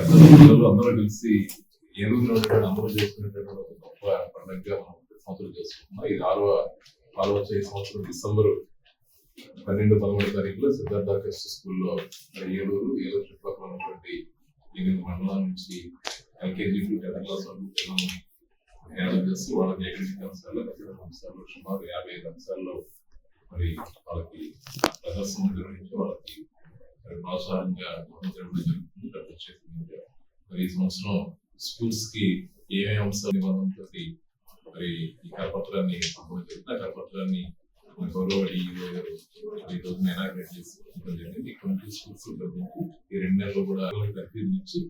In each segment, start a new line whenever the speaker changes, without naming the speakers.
కలిసి ఏలూరులో అందరూ చేసుకునేటటువంటి ఒక గొప్ప పండుగగా మనం సంవత్సరం చేసుకుంటున్నాం. ఇది ఆరవ ఆరవ సంవత్సరం డిసెంబర్ పన్నెండు పదమూడు తారీఖులో సిద్ధార్థ క్రిస్ట్ స్కూల్లో ఏలూరు ఏలూరు చుట్టుపక్కల ఉన్నటువంటి ఎనిమిది మండలాల నుంచి ఎల్కేజీ టు టెన్త్ క్లాస్ వరకు పిల్లల్ని చేసి వాళ్ళకి ఎకడమిక్ అంశాల్లో ఖచ్చితంగా అంశాల్లో సుమారు యాభై ఐదు అంశాల్లో మరి వాళ్ళకి ప్రదర్శన నిర్వహించి వాళ్ళకి ప్రోత్సాహంగా జరుగుతుంది ప్రత్యేకంగా మరి ఈ సంవత్సరం స్కూల్స్కి ఏమేమి అంశాలు నిబంధనతో మరి ఈ కరపత్రాన్ని పంపడం జరుగుతుంది ఆ కరపత్రాన్ని గౌరవ గారు ఈ చేసి జరిగింది. ట్వంటీ స్కూల్స్ ఈ రెండు నెలలు కూడా తర్ఫీదు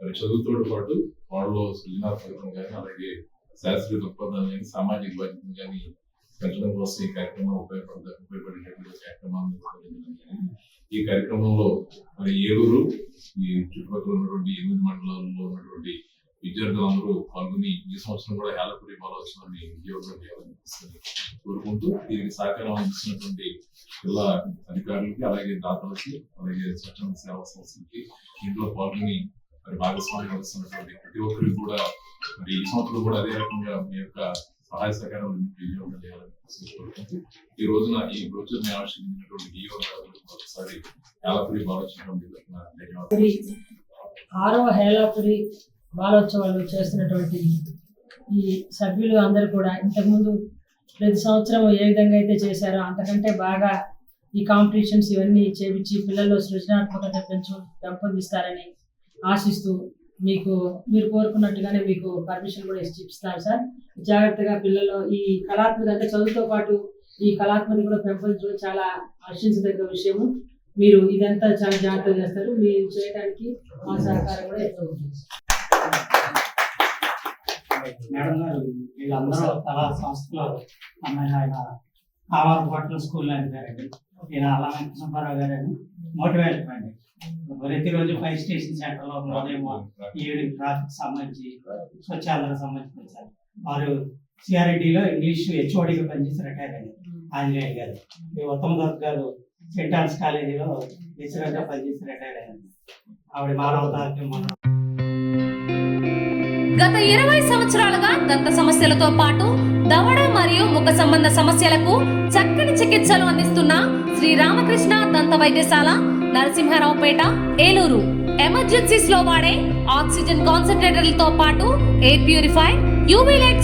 మరి చదువుతో పాటు వాళ్ళలో సృజనాత్మకం కానీ అలాగే శాస్త్రీయ దృక్పథాన్ని కానీ సామాజిక బాధ్యతను కానీ పెంచడం కోసం ఈ కార్యక్రమం ఉపయోగపడ ఉపయోగపడేటువంటి కార్యక్రమాన్ని ఈ కార్యక్రమంలో మరి ఏలూరు ఈ చుట్టుపక్కల ఉన్నటువంటి ఎనిమిది మండలాల్లో ఉన్నటువంటి విద్యార్థులందరూ పాల్గొని ఈ సంవత్సరం కూడా హేళపురి బాలోచనని ఉద్యోగం చేయాలనిపిస్తుంది. కోరుకుంటూ దీనికి సహకారం అందిస్తున్నటువంటి జిల్లా అధికారులకి అలాగే దాతలకి అలాగే స్వచ్ఛంద సేవా సంస్థలకి ఇంట్లో పాల్గొని మరి భాగస్వామ్యం వస్తున్నటువంటి ప్రతి ఒక్కరికి కూడా మరి ఈ సంవత్సరం కూడా అదే రకంగా మీ యొక్క సహాయ సహకారం వినియోగం చేయాలని కోరుకుంటూ ఈ రోజున ఈ రోజు ఆశించినటువంటి ఈ హేళపురి ధన్యవాదాలు
ఆరవ హేలాపురి బాలోత్సవాలు చేస్తున్నటువంటి ఈ సభ్యులు అందరూ కూడా ఇంతకుముందు ప్రతి సంవత్సరం ఏ విధంగా అయితే చేశారో అంతకంటే బాగా ఈ కాంపిటీషన్స్ ఇవన్నీ చేపించి పిల్లల్లో సృజనాత్మకత పెంచు పెంపొందిస్తారని ఆశిస్తూ మీకు మీరు కోరుకున్నట్టుగానే మీకు పర్మిషన్ కూడా ఇచ్చి ఇస్తాను సార్. జాగ్రత్తగా పిల్లలు ఈ కళాత్మక అంటే చదువుతో పాటు ఈ కళాత్మక కూడా పెంపొందించడం చాలా హర్షించదగ్గ విషయము. మీరు ఇదంతా చాలా జాగ్రత్తగా చేస్తారు. మీరు చేయడానికి మా సహకారం కూడా ఎక్కువ ఉంటుంది.
మేడం గారు వీళ్ళందరూ కళా సంస్థలో ఆయన పట్ల స్కూల్ గారండి. ఈయన అలా వెంకటసుబ్బారావు గారని మోటివేట్ అండి ప్రతిరోజు ఫైవ్ స్టేషన్ సెంటర్లో ఉదయం ఈవినింగ్ ట్రాఫిక్ సంబంధించి స్వచ్ఛాలకు సంబంధించి వచ్చారు. వారు సిఆర్ఐటీలో ఇంగ్లీష్ హెచ్ఓడిగా పనిచేసి రిటైర్ అయ్యారు. ఆంజనేయ గారు. మీ ఉత్తమ దత్ గారు సెంట్ ఆన్స్ కాలేజీలో లెక్చరర్గా పనిచేసి రిటైర్ అయ్యారు. ఆవిడ మానవతాకి మన
గత ఇరవై సంవత్సరాలుగా దంత సమస్యలతో పాటు దవడ మరియు ముఖ సంబంధ సమస్యలకు చక్కని చికిత్సలు అందిస్తున్న శ్రీ రామకృష్ణ దంత వైద్యశాల నరసింహారావుపేట ఏలూరు. ఎమర్జెన్సీస్లో వాడే ఆక్సిజన్ కాన్సన్ట్రేటర్లతో పాటు air purify UV light